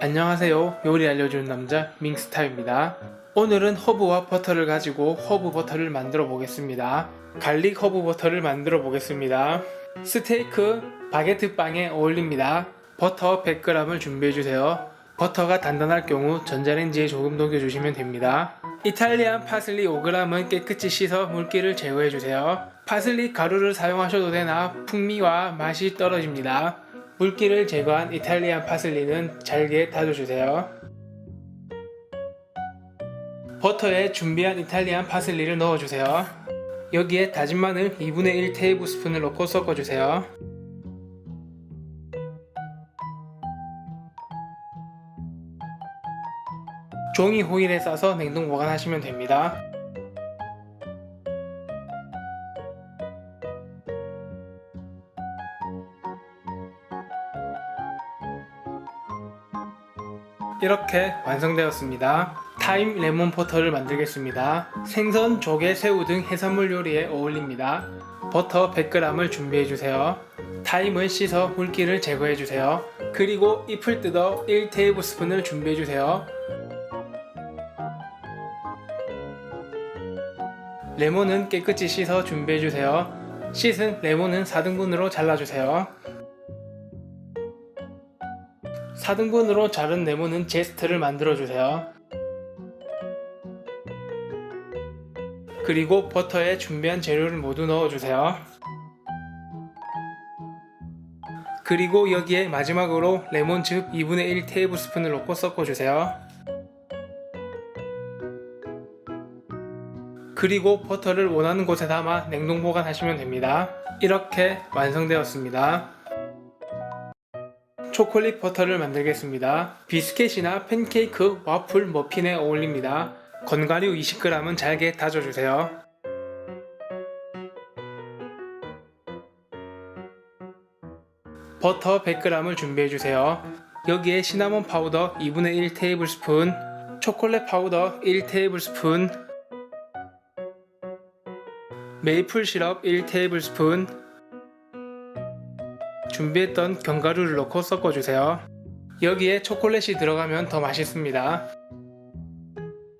안녕하세요. 요리 알려주는 남자 밍스타입니다. 오늘은 허브와 버터를 가지고 허브 버터를 만들어 보겠습니다. 갈릭 허브 버터를 만들어 보겠습니다. 스테이크, 바게트 빵에 어울립니다. 버터 100g을 준비해 주세요. 버터가 단단할 경우 전자레인지에 조금 녹여주시면 됩니다. 이탈리안 파슬리 5g은 깨끗이 씻어 물기를 제거해 주세요. 파슬리 가루를 사용하셔도 되나 풍미와 맛이 떨어집니다. 물기를 제거한 이탈리안 파슬리는 잘게 다져주세요. 버터에 준비한 이탈리안 파슬리를 넣어주세요. 여기에 다진 마늘 2분의 1 테이블스푼을 넣고 섞어주세요. 종이 호일에 싸서 냉동 보관하시면 됩니다. 이렇게 완성되었습니다. 타임 레몬 버터를 만들겠습니다. 생선, 조개, 새우 등 해산물 요리에 어울립니다. 버터 100g을 준비해주세요. 타임을 씻어 물기를 제거해주세요. 그리고 잎을 뜯어 1테이블스푼을 준비해주세요. 레몬은 깨끗이 씻어 준비해주세요. 씻은 레몬은 4등분으로 잘라주세요. 4등분으로 자른 레몬은 제스트를 만들어주세요. 그리고 버터에 준비한 재료를 모두 넣어주세요. 그리고 여기에 마지막으로 레몬즙 2분의 1 테이블스푼을 넣고 섞어주세요. 그리고 버터를 원하는 곳에 담아 냉동 보관하시면 됩니다. 이렇게 완성되었습니다. 초콜릿 버터를 만들겠습니다. 비스켓이나 팬케이크, 와플, 머핀에 어울립니다. 건가류 20g은 잘게 다져주세요. 버터 100g을 준비해주세요. 여기에 시나몬 파우더 2분의 1 테이블스푼, 초콜릿 파우더 1 테이블스푼, 메이플 시럽 1 테이블스푼, 준비했던 견과류를 넣고 섞어주세요. 여기에 초콜릿이 들어가면 더 맛있습니다.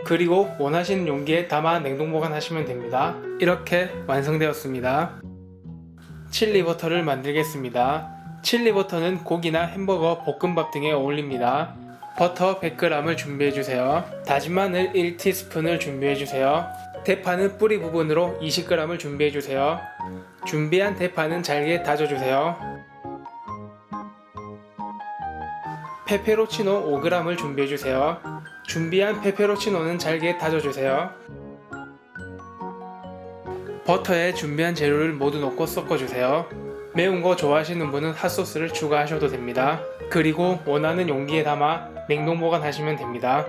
그리고 원하시는 용기에 담아 냉동 보관하시면 됩니다. 이렇게 완성되었습니다. 칠리 버터를 만들겠습니다. 칠리 버터는 고기나 햄버거, 볶음밥 등에 어울립니다. 버터 100g을 준비해주세요. 다진 마늘 1티스푼을 준비해주세요. 대파는 뿌리 부분으로 20g을 준비해주세요. 준비한 대파는 잘게 다져주세요. 페페로치노 5g을 준비해주세요. 준비한 페페로치노는 잘게 다져주세요. 버터에 준비한 재료를 모두 넣고 섞어주세요. 매운 거 좋아하시는 분은 핫소스를 추가하셔도 됩니다. 그리고 원하는 용기에 담아 냉동 보관하시면 됩니다.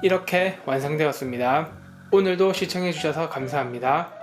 이렇게 완성되었습니다. 오늘도 시청해주셔서 감사합니다.